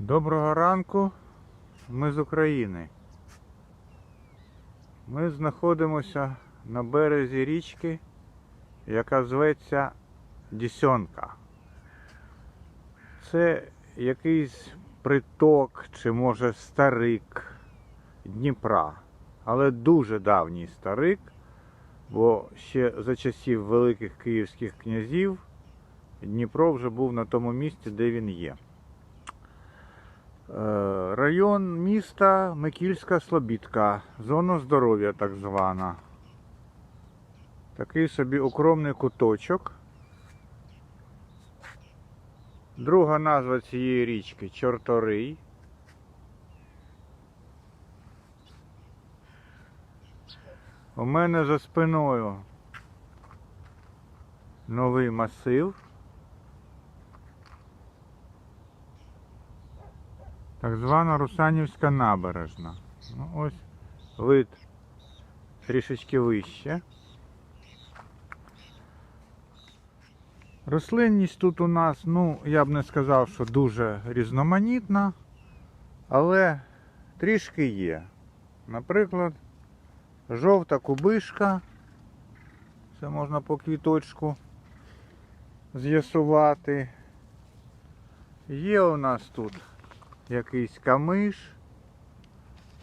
Доброго ранку, ми з України. Ми знаходимося на березі річки, яка зветься Дісьонка. Це якийсь приток чи може старик Дніпра, але дуже давній старик, бо ще за часів великих київських князів Дніпро вже був на тому місці, де він є. Е, Район міста Микільська Слобідка, зона здоров'я так звана. Такий собі укромний куточок. Друга назва цієї річки Чорторий. У мене за спиною новий масив. Так звана Русанівська набережна. Ну, ось вид трішечки вище. Рослинність тут у нас, ну, я б не сказав, що дуже різноманітна, але трішки є. Наприклад, жовта кубишка. Це можна по квіточку з'ясувати. Є у нас тут якийсь камиш.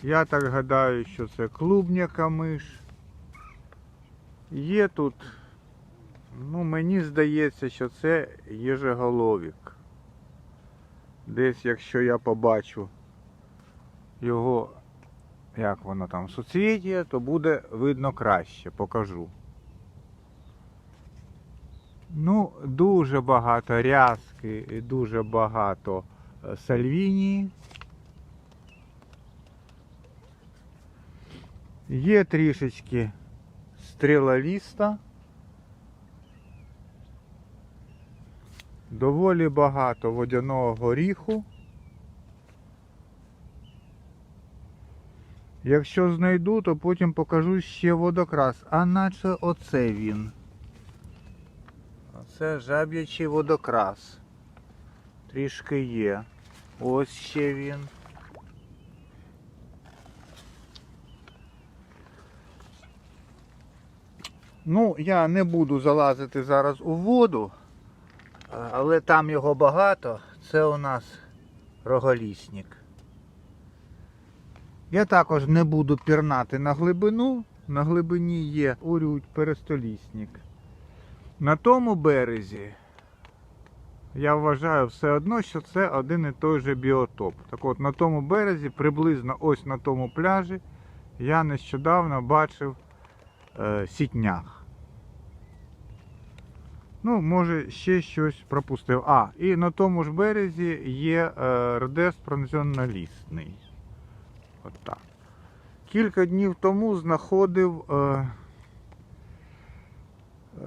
Я так гадаю, що це клубня камиш. Є тут, ну мені здається, що це єжеголовік. Десь, якщо я побачу його, як воно там, суцвіття, то буде видно краще, покажу. Ну, дуже багато рязки і дуже багато сальвінії. Є трішечки стрілаліста. Доволі багато водяного горіху. Якщо знайду, то потім покажу ще водокрас. А наче оце він. Оце жаб'ячий водокрас. Трішки є. Ось ще він. Ну, я не буду залазити зараз у воду, але там його багато. Це у нас роголісник. Я також не буду пірнати на глибину. На глибині є урють перестолісник. На тому березі я вважаю все одно, що це один і той же біотоп. Так от на тому березі, приблизно ось на тому пляжі, я нещодавно бачив е, сітнях. Ну, може, ще щось пропустив. А, і на тому ж березі є е, редес пронзоннолісний. От так. Кілька днів тому знаходив. Е,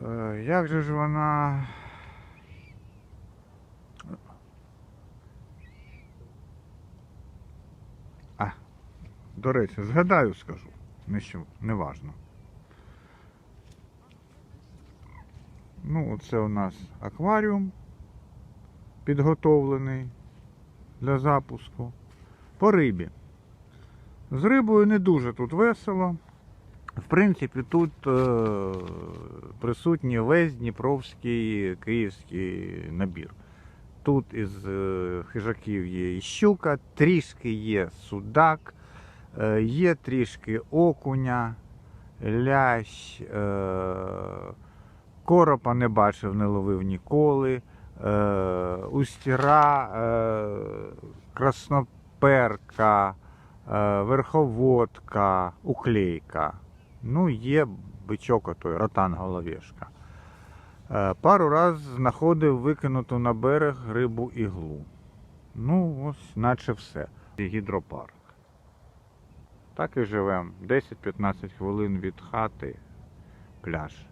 Е, Як же ж вона. До речі, згадаю, скажу. Не не важно. Ну, оце у нас акваріум підготовлений для запуску. По рибі. З рибою не дуже тут весело. В принципі, тут е, присутній весь Дніпровський київський набір. Тут із е, хижаків є і щука, трішки є судак, є трішки окуня, лящ, е, коропа не бачив, не ловив ніколи, е, устіра, е, красноперка, е, верховодка, уклейка. Ну, є бичок отой, ротан головешка. Е, Пару раз знаходив викинуту на берег рибу іглу. Ну, ось, наче все. І Гідропарк. Так і живемо. 10-15 хвилин від хати пляж.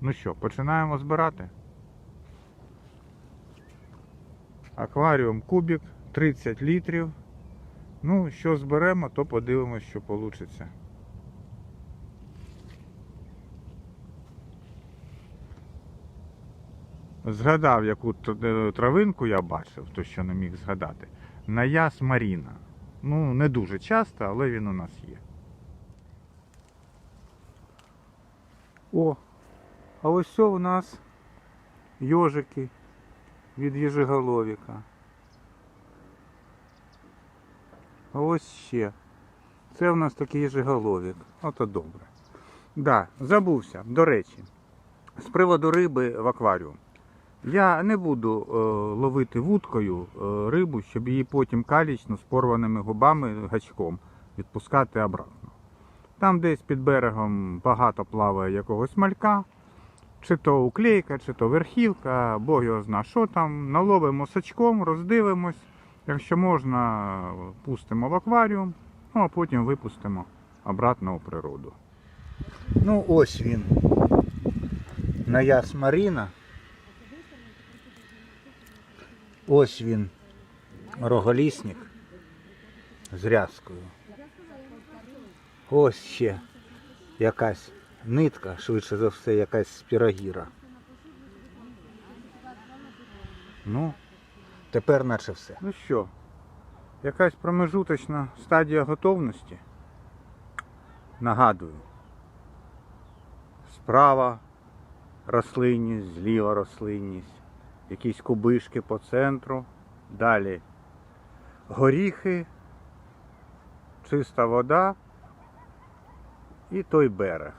Ну що, починаємо збирати. Акваріум кубік, 30 літрів. Ну, що зберемо, то подивимось, що вийде. Згадав, яку е, травинку я бачив, то що не міг згадати. Наяс Маріна. Ну, не дуже часто, але він у нас є. О, а ось що у нас йожики від їжеголовіка. А ось ще. Це у нас такий їжеголовік. Ото добре. Да, забувся. До речі, з приводу риби в акваріум. Я не буду е, ловити вудкою е, рибу, щоб її потім калічно з порваними губами гачком відпускати обратно. Там десь під берегом багато плаває якогось малька, чи то уклейка, чи то верхівка, бог його зна, що там. Наловимо сачком, роздивимось. Якщо можна, пустимо в акваріум, ну а потім випустимо обратно у природу. Ну ось він. Наяс Маріна. Ось він. Роголісник з рязкою. Ось ще якась нитка, швидше за все, якась спірогіра. Ну, тепер наче все. Ну що, якась промежуточна стадія готовності. Нагадую. Справа рослинність, зліва рослинність, якісь кубишки по центру, далі горіхи, чиста вода і той берег.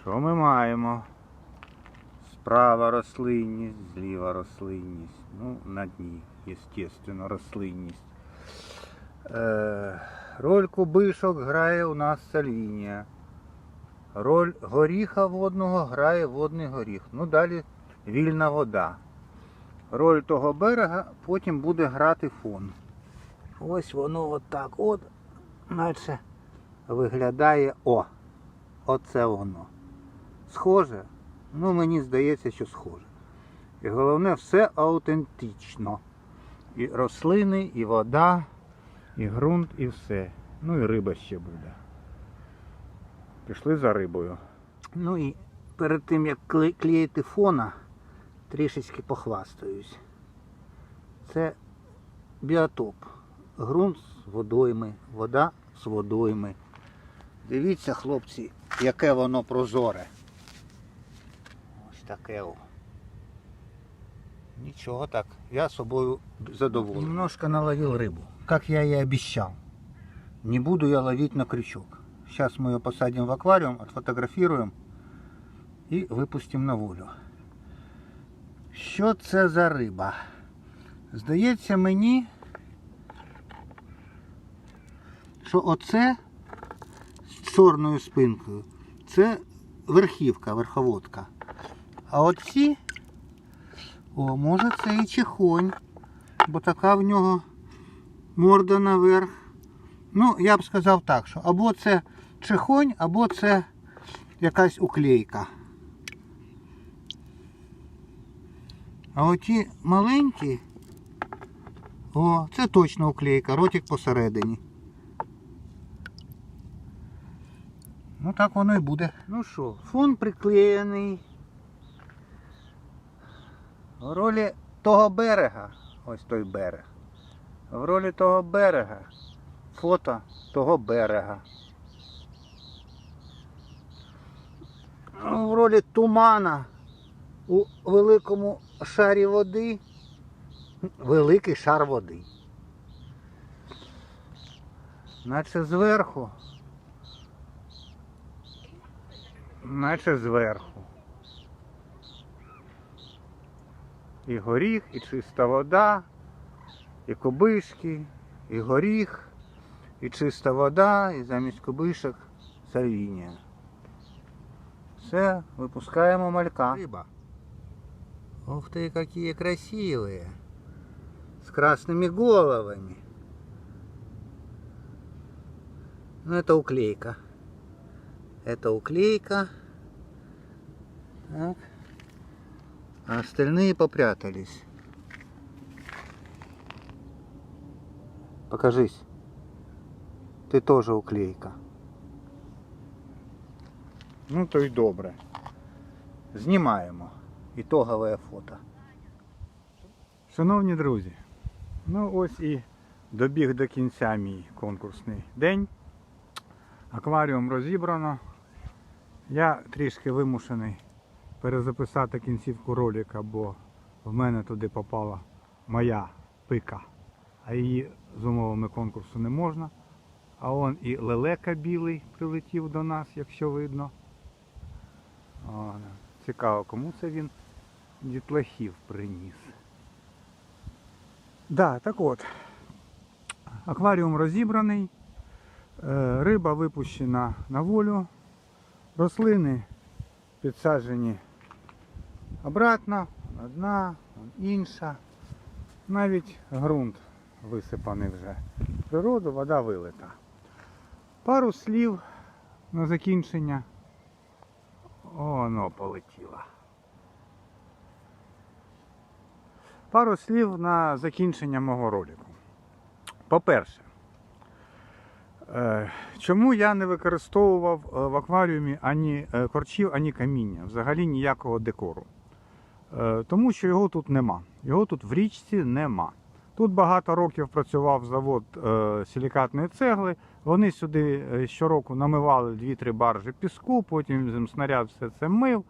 Що ми маємо? Справа рослинність, зліва рослинність. Ну, на дні, естественно, рослинність. Е, роль кубишок грає у нас сальвінія. Роль горіха водного грає водний горіх. Ну далі вільна вода. Роль того берега потім буде грати фон. Ось воно отак от, наче виглядає о. Оце воно. Схоже? Ну мені здається, що схоже. І головне, все аутентично. І рослини, і вода, і ґрунт, і все. Ну і риба ще буде. Пішли за рибою. Ну і перед тим як кле- клеїти фона, трішечки похвастаюсь. Це біотоп. Ґрунт з водойми, вода з водойми. Дивіться, хлопці, яке воно прозоре. Ось таке. о. Нічого так, я собою задоволений. Немножко наловил рыбу, как я и обещал. Не буду я ловить на крючок. Сейчас мы ее посадим в аквариум, отфотографируем и выпустим на волю. Що це за риба? Здається мені, що оце з чорною спинкою, це верхівка, верховодка. А оці, о, може це і чихонь, бо така в нього морда наверх. Ну, я б сказав так, що або це чихонь, або це якась уклейка. А оті маленькі, о, це точно уклейка, ротик посередині. Ну так воно і буде. Ну що, фон приклеєний. В ролі того берега, ось той берег. В ролі того берега фото того берега. В ролі тумана у великому шарі води. Великий шар води. Наче зверху. Наче зверху. І горіх, і чиста вода, і кубишки, і горіх, і чиста вода, і замість кубишок сальвінія. Все, випускаємо малька. Рыба. Ух ты, какие красивые. С красными головами. Ну, это уклейка. Это уклейка. Так. А остальные попрятались. Покажись. Ти теж уклейка. Ну то й добре. Знімаємо ітогове фото. Шановні друзі, Ну ось і добіг до кінця мій конкурсний день. Акваріум розібрано. Я трішки вимушений перезаписати кінцівку ролика, бо в мене туди попала моя пика, а її з умовами конкурсу не можна. А он і лелека білий прилетів до нас, якщо видно. О, цікаво, кому це він дітлахів приніс. Да, так от. Акваріум розібраний, е, риба випущена на волю, рослини підсаджені обратно, одна, інша. Навіть ґрунт висипаний вже природу, вода вилита. Пару слів на закінчення. Оно полетіло. Пару слів на закінчення мого ролику. По-перше, е, чому я не використовував е, в акваріумі ані е, корчів, ані каміння, взагалі ніякого декору? Тому що його тут нема. Його тут в річці нема. Тут багато років працював завод силікатної цегли. Вони сюди щороку намивали 2-3 баржі піску, потім снаряд все це мив.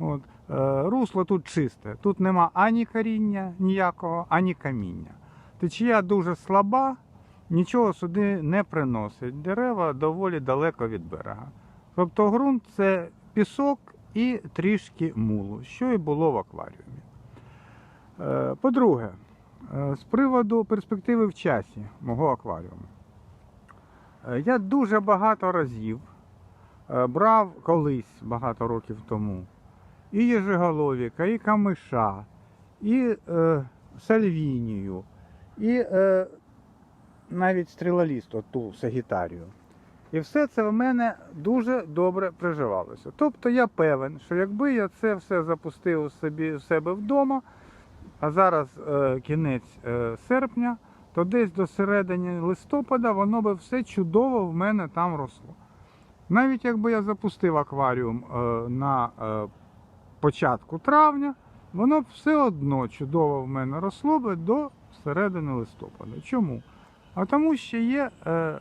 От. Е, русло тут чисте. Тут нема ані коріння ніякого, ані каміння. Течія дуже слаба, нічого сюди не приносить. Дерева доволі далеко від берега. Тобто ґрунт це пісок і трішки мулу, що і було в акваріумі. Е, По-друге, е, з приводу перспективи в часі мого акваріуму. Я дуже багато разів брав колись багато років тому і їжеголовіка, і камиша, і е, сальвінію, і е, навіть стрілаліст, оту сагітарію. І все це в мене дуже добре приживалося. Тобто я певен, що якби я це все запустив у собі в себе вдома, а зараз е, кінець е, серпня, то десь до середини листопада воно би все чудово в мене там росло. Навіть якби я запустив акваріум е, на е, початку травня, воно все одно чудово в мене росло би до середини листопада. Чому? А тому що є е,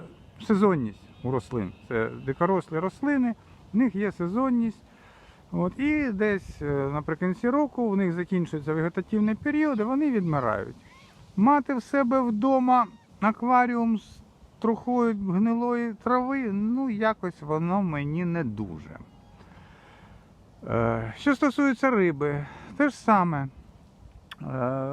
сезонність у рослин. Це дикорослі рослини, в них є сезонність. От, і десь е, наприкінці року в них закінчується вегетативний період, і вони відмирають. Мати в себе вдома акваріум з трухою гнилої трави, ну якось воно мені не дуже. Е, Що стосується риби, те ж саме. Е,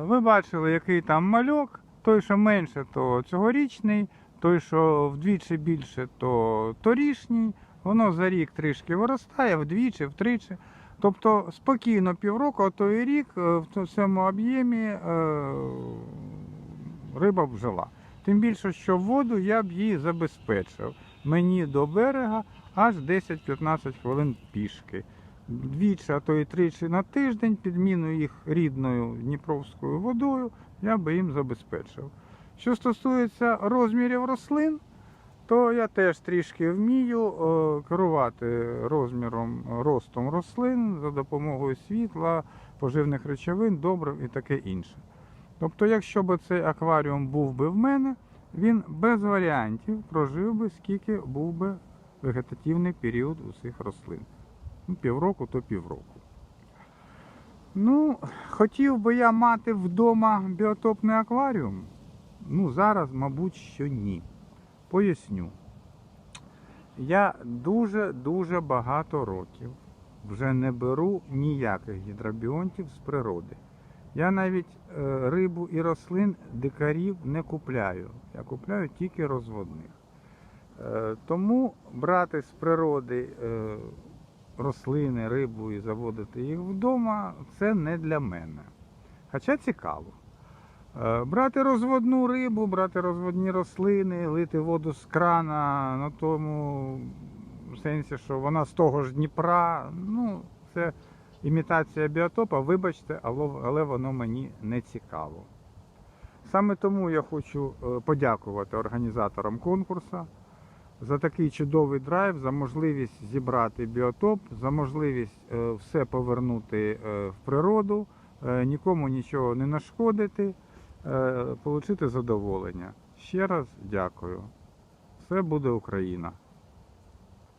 Ви бачили, який там мальок. Той, що менше, то цьогорічний, той, що вдвічі більше, то торішній. Воно за рік трішки виростає, вдвічі, втричі. Тобто спокійно півроку, а то і рік е, в цьому об'ємі риба б жила. Тим більше, що воду я б її забезпечив. Мені до берега аж 10-15 хвилин пішки. Двічі, а то і тричі на тиждень, підміну їх рідною дніпровською водою, я би їм забезпечив. Що стосується розмірів рослин, то я теж трішки вмію е, керувати розміром, ростом рослин за допомогою світла, поживних речовин, добрив і таке інше. Тобто, якщо б цей акваріум був би в мене, він без варіантів прожив би, скільки був би вегетативний період у цих рослин. Ну, півроку, то півроку. Ну, хотів би я мати вдома біотопний акваріум. Ну, зараз, мабуть, що ні. Поясню. Я дуже-дуже багато років вже не беру ніяких гідробіонтів з природи. Я навіть е, рибу і рослин дикарів не купляю. Я купляю тільки розводних. Е, тому брати з природи е, рослини, рибу і заводити їх вдома це не для мене. Хоча цікаво. Е, Брати розводну рибу, брати розводні рослини, лити воду з крана на тому сенсі, що вона з того ж Дніпра. Ну, це імітація біотопа, вибачте, але, воно мені не цікаво. Саме тому я хочу е, подякувати організаторам конкурсу за такий чудовий драйв, за можливість зібрати біотоп, за можливість е, все повернути е, в природу, е, нікому нічого не нашкодити. отримати задоволення. Ще раз дякую. Все буде Україна.